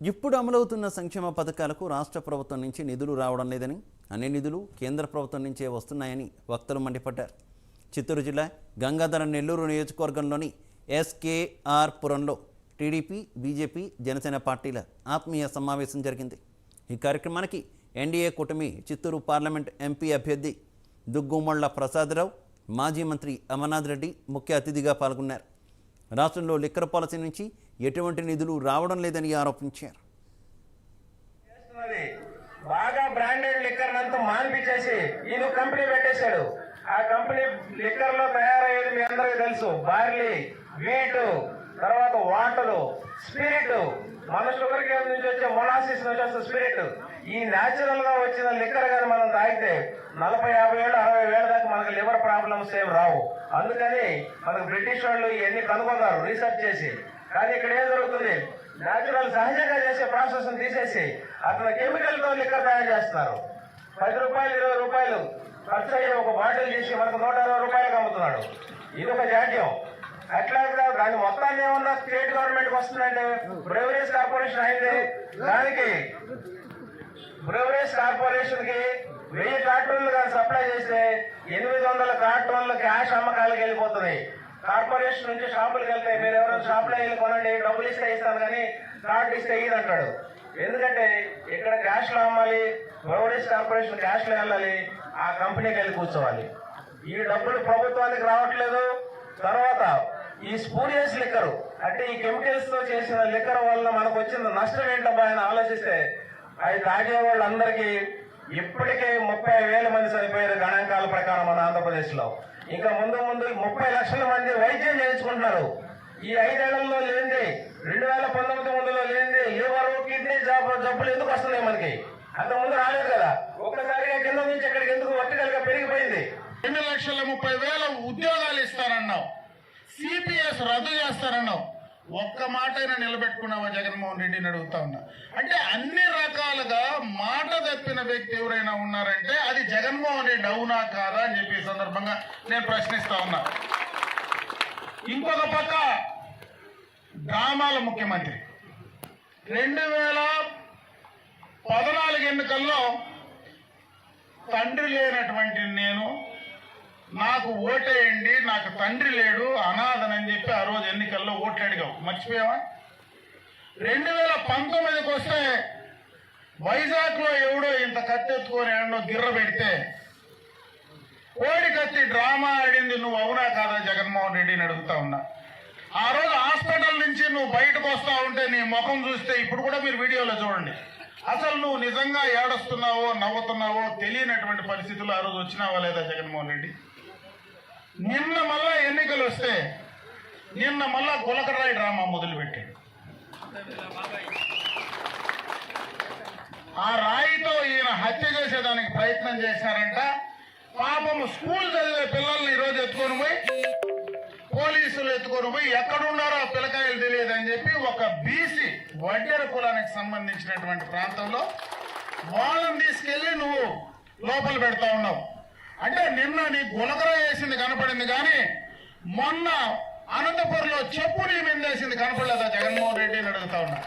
ఇప్పుడు అమలవుతున్న సంక్షేమ పథకాలకు రాష్ట్ర ప్రభుత్వం నుంచి నిధులు రావడం లేదని అన్ని నిధులు కేంద్ర ప్రభుత్వం నుంచే వస్తున్నాయని వక్తలు మండిపడ్డారు. చిత్తూరు జిల్లా గంగాధర నెల్లూరు నియోజకవర్గంలోని ఎస్కేఆర్ పురంలో టీడీపీ బీజేపీ జనసేన పార్టీల ఆత్మీయ సమావేశం జరిగింది. ఈ కార్యక్రమానికి ఎన్డీఏ కూటమి చిత్తూరు పార్లమెంట్ ఎంపీ అభ్యర్థి దుగ్గుమళ్ళ ప్రసాదరావు మాజీ మంత్రి అమర్నాథ్ రెడ్డి ముఖ్య అతిథిగా పాల్గొన్నారు. రాష్ట్రంలో లిక్కర్ పాలసీ నుంచి ఎటువంటి నిధులు రావడం లేదని ఆరోపించారు. బాగా బ్రాండెడ్ లిక్కర్ అంతా మాన్పించేసి ఈయన కంపెనీ పెట్టేశాడు. ఆ కంపెనీ లిక్కర్లో తయారయ్యేది మీ అందరికీ తెలుసు. బార్లీ వీట్ తర్వాత వాటర్ స్పిరిట్. మన షుగర్ కేన్ నుంచి వచ్చే మొలాసిస్ నుంచి వస్తే స్పిరిట్. ఈ న్యాచురల్గా వచ్చిన లిక్కర్ కానీ మనం తాగితే నలభై యాభై ఏళ్ళు అరవై వేల దాకా మనకు లివర్ ప్రాబ్లమ్స్ ఏం రావు. అందుకని మనకు బ్రిటిష్ వాళ్ళు ఇవన్నీ కనుగొన్నారు రీసెర్చ్ చేసి. కానీ ఇక్కడ ఏం జరుగుతుంది? న్యాచురల్ సహజంగా చేసే ప్రాసెస్ తీసేసి అతను కెమికల్తో లిక్కర్ తయారు చేస్తున్నారు. పది రూపాయలు ఇరవై రూపాయలు ఖర్చు అయ్యే ఒక బాటిల్ చేసి మనకు నూట అరవై రూపాయలకు అమ్ముతున్నాడు. ఇది ఒక జాడ్యం. అట్లా దాని మొత్తాన్ని ఏమన్నా స్టేట్ గవర్నమెంట్ వస్తుందంటే బ్రేవరీస్ కార్పొరేషన్ అయింది. దానికి బ్రెవరీస్ కార్పొరేషన్కి వెయ్యి కార్టూన్లు కానీ సప్లై చేస్తే ఎనిమిది వందల కార్టూన్లు క్యాష్ అమ్మకాలకు వెళ్ళిపోతున్నాయి కార్పొరేషన్ నుంచి షాపులకు వెళ్తాయి మీరు ఎవరైనా షాపులో వెళ్ళి కొనండి డబ్బులు ఇస్తే ఇస్తాను కానీ కార్డు ఇస్తే ఇయ్యదు అంటాడు. ఎందుకంటే ఇక్కడ క్యాష్లో అమ్మాలి బ్రెవరీస్ కార్పొరేషన్ క్యాష్లో వెళ్ళాలి ఆ కంపెనీకి వెళ్ళి కూర్చోవాలి. ఈ డబ్బులు ప్రభుత్వానికి రావట్లేదు. తర్వాత ఈ స్పూరియస్ లిక్కరు అంటే ఈ కెమికల్స్తో చేసిన లిక్కర్ వల్ల మనకు వచ్చిన నష్టం ఏంటబ్బా అని ఆలోచిస్తే అది తాగే వాళ్ళందరికీ ఇప్పటికే ముప్పై వేల మంది చనిపోయారు గణాంకాల ప్రకారం మన ఆంధ్రప్రదేశ్లో ఇంకా ముందు ముందు ముప్పై లక్షల మంది వైద్యం చేయించుకుంటున్నారు. ఈ ఐదేళ్ళలో లేనిది రెండు వేల పంతొమ్మిది ముందులో లేనిది లివర్ కిడ్నీ జబ్బులు ఎందుకు వస్తున్నాయి మనకి? అంతకుముందు ముందు రాలేదు కదా. ఒక్కసారిగా కింద నుంచి ఇక్కడికి ఎందుకు వర్టికల్గా పెరిగిపోయింది? రెండు లక్షల ముప్పై వేల ఉద్యోగాలు ఇస్తారన్నావు సిపిఎస్ రద్దు చేస్తారన్నావు ఒక్క మాట అయినా నిలబెట్టుకున్నావా జగన్మోహన్ రెడ్డిని అడుగుతా ఉన్నా. అంటే అన్ని రకాలుగా మాట తప్పిన వ్యక్తి ఎవరైనా ఉన్నారంటే అది జగన్మోహన్ రెడ్డి అవునా కాదా అని చెప్పి సందర్భంగా నేను ప్రశ్నిస్తా ఉన్నా. ఇంకొక పక్క గ్రామాల ముఖ్యమంత్రి. రెండు వేల పద్నాలుగు ఎన్నికల్లో తండ్రి లేనటువంటి నేను నాకు ఓటేయండి నాకు తండ్రి లేడు అనాథనని చెప్పి ఆ రోజు ఎన్నికల్లో ఓట్లు అడిగావు మర్చిపోయావా? రెండు వేల పంతొమ్మిదికి వస్తే వైజాగ్లో ఎవడో ఇంత కత్తెత్తుకొని ఏడో గిర్ర పెడితే కోడి కత్తి డ్రామా ఆడింది నువ్వు అవునా కాదా జగన్మోహన్ రెడ్డిని అడుగుతా ఉన్నా. ఆ రోజు హాస్పిటల్ నుంచి నువ్వు బయటకు వస్తా ఉంటే నీ ముఖం చూస్తే ఇప్పుడు కూడా మీరు వీడియోలో చూడండి. అసలు నువ్వు నిజంగా ఏడుస్తున్నావో నవ్వుతున్నావో తెలియనటువంటి పరిస్థితులు ఆ రోజు వచ్చినావా లేదా జగన్మోహన్ రెడ్డి? నిన్న మళ్ళా ఎన్నికలు వస్తే నిన్న మళ్ళా గులకరాయి డ్రామా మొదలుపెట్టాడు. ఆ రాయితో ఈయన హత్య చేసేదానికి ప్రయత్నం చేశారంట. పాపం స్కూల్ చదివే పిల్లల్ని ఈరోజు ఎత్తుకొని పోయి పోలీసులు ఎత్తుకొని పోయి ఎక్కడున్నారో ఆ పిల్లకాయలు తెలియదని చెప్పి ఒక బీసీ వడ్డెర కులానికి సంబంధించినటువంటి ప్రాంతంలో వాళ్ళని తీసుకెళ్ళి నువ్వు లోపల పెడతా ఉన్నావు. అంటే నిన్న నీ గులకర వేసింది కనపడింది కానీ మొన్న అనంతపురంలో చెప్పు నీ మీద వేసింది కనపడలేదా జగన్మోహన్ రెడ్డిని అడుగుతా ఉన్నా.